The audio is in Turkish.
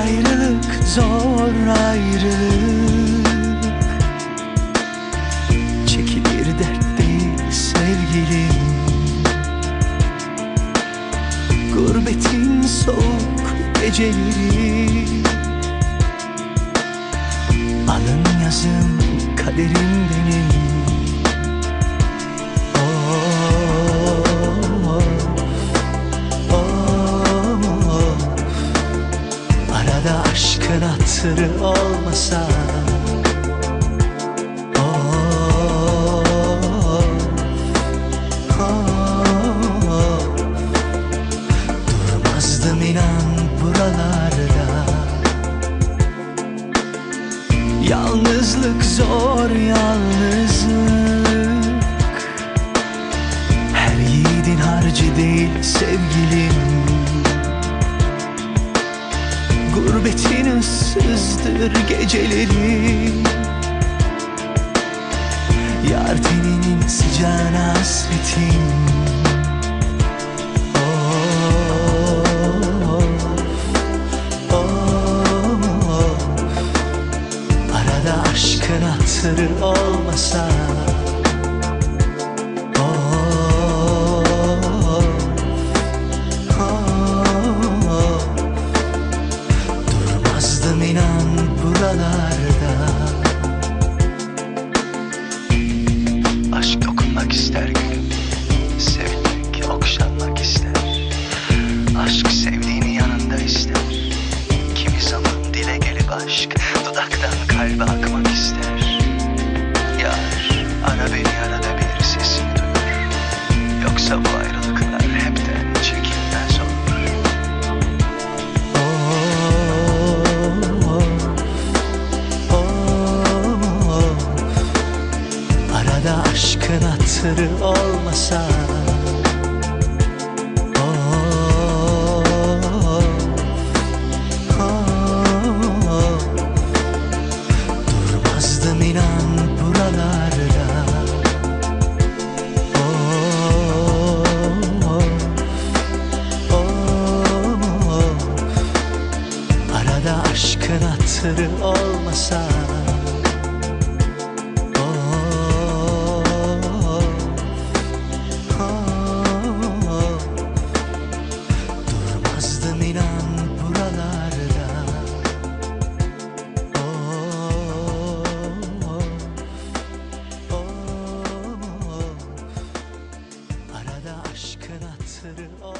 ayrılık zor ayrılık. Çekilir dert değil sevgilim. Gurbetin soğuk geceleri. Alın yazım kaderim benim. Hatırı olmasa ıssızdır geceleri. Yar teninin sıcağına hasretim oh, Arada aşkın hatırı olmasa buralarda Aşk dokunmak ister hatırı olmasa. Durmazdım inan buralarda. Arada aşkın hatırı olmasa inan buralarda. Arada aşkın hatırı olmasa